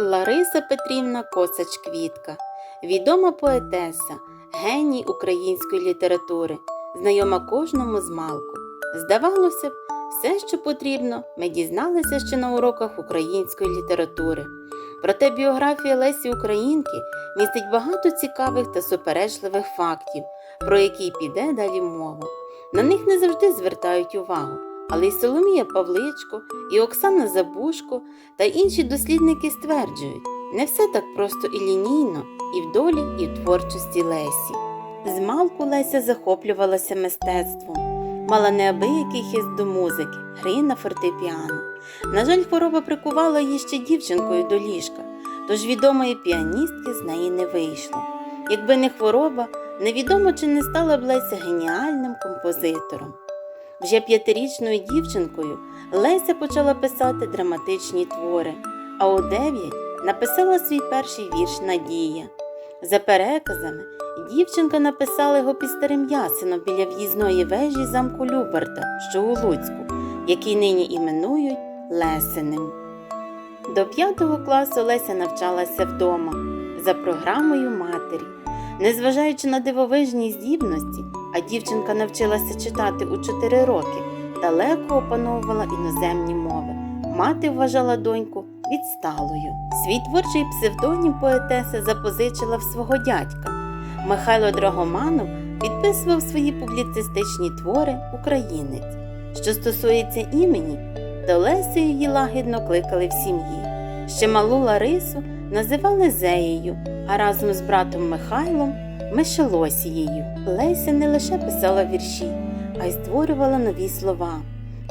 Лариса Петрівна Косач Квітка, відома поетеса, геній української літератури, знайома кожному з малку. Здавалося б, все, що потрібно, ми дізналися ще на уроках української літератури. Проте біографія Лесі Українки містить багато цікавих та суперечливих фактів, про які піде далі мова. На них не завжди звертають увагу, але й Соломія Павличко, і Оксана Забушко та інші дослідники стверджують, не все так просто і лінійно, і в долі, і в творчості Лесі. Змалку Леся захоплювалася мистецтвом, мала неабиякий хист до музики, гри на фортепіано. На жаль, хвороба прикувала її ще дівчинкою до ліжка, тож відомої піаністки з неї не вийшло. Якби не хвороба, невідомо чи не стала б Леся геніальним композитором. Вже п'ятирічною дівчинкою Леся почала писати драматичні твори, а у дев'ять написала свій перший вірш Надія. За переказами, дівчинка написала його під старим ясеном біля в'їзної вежі замку Люберта, що у Луцьку, який нині іменують Лесеним. До п'ятого класу Леся навчалася вдома за програмою матері. Незважаючи на дивовижні здібності, а дівчинка навчилася читати у 4 роки, далеко опановувала іноземні мови. Мати вважала доньку відсталою. Свій творчий псевдонім поетеса запозичила в свого дядька. Михайло Драгоманов підписував свої публіцистичні твори Українець. Що стосується імені, то Лесею її лагідно кликали в сім'ї. Ще малу Ларису називали Зеєю, а разом з братом Михайлом Мишелосією. Леся не лише писала вірші, а й створювала нові слова.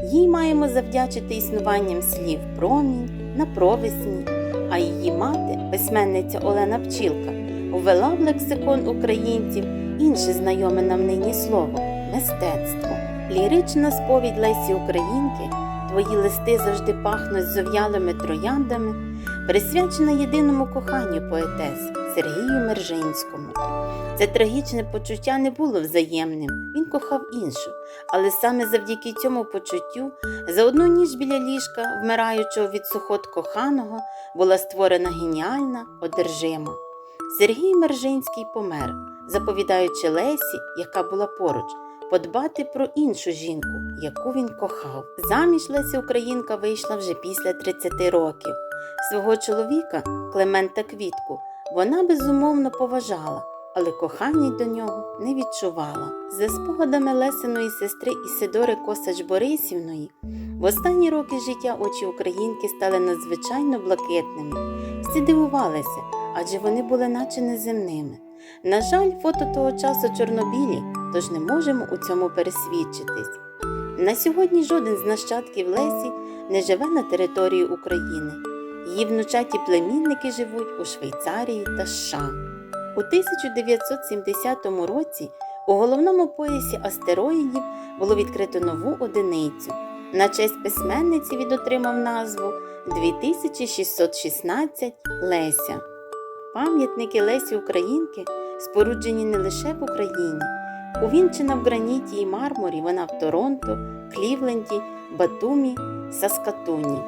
Їй маємо завдячити існуванням слів промінь на провесні, а її мати, письменниця Олена Пчілка, увела в лексикон українців інше знайоме нам нині слово мистецтво. Лірична сповідь Лесі Українки, твої листи завжди пахнуть зов'ялими трояндами, присвячена єдиному коханню поетеси Сергію Мержинському. Це трагічне почуття не було взаємним, він кохав іншу, але саме завдяки цьому почуттю за одну ніч біля ліжка, вмираючого від сухот коханого, була створена геніальна одержима. Сергій Мержинський помер, заповідаючи Лесі, яка була поруч, подбати про іншу жінку, яку він кохав. Заміж Леся Українка вийшла вже після 30 років. Свого чоловіка, Клемента Квітку, вона безумовно поважала, але кохання до нього не відчувала. За спогадами Лесиної сестри Ісидори Косач Борисівної, в останні роки життя очі українки стали надзвичайно блакитними. Всі дивувалися, адже вони були наче неземними. На жаль, фото того часу чорнобілі, тож не можемо у цьому пересвідчитись. На сьогодні жоден з нащадків Лесі не живе на території України. Її внучаті племінники живуть у Швейцарії та США. У 1970 році у головному поясі астероїдів було відкрито нову одиницю. На честь письменниці він отримав назву 2616 Леся. Пам'ятники Лесі Українки споруджені не лише в Україні. Увінчена в граніті і мармурі вона в Торонто, Клівленді, Батумі, Саскатуні.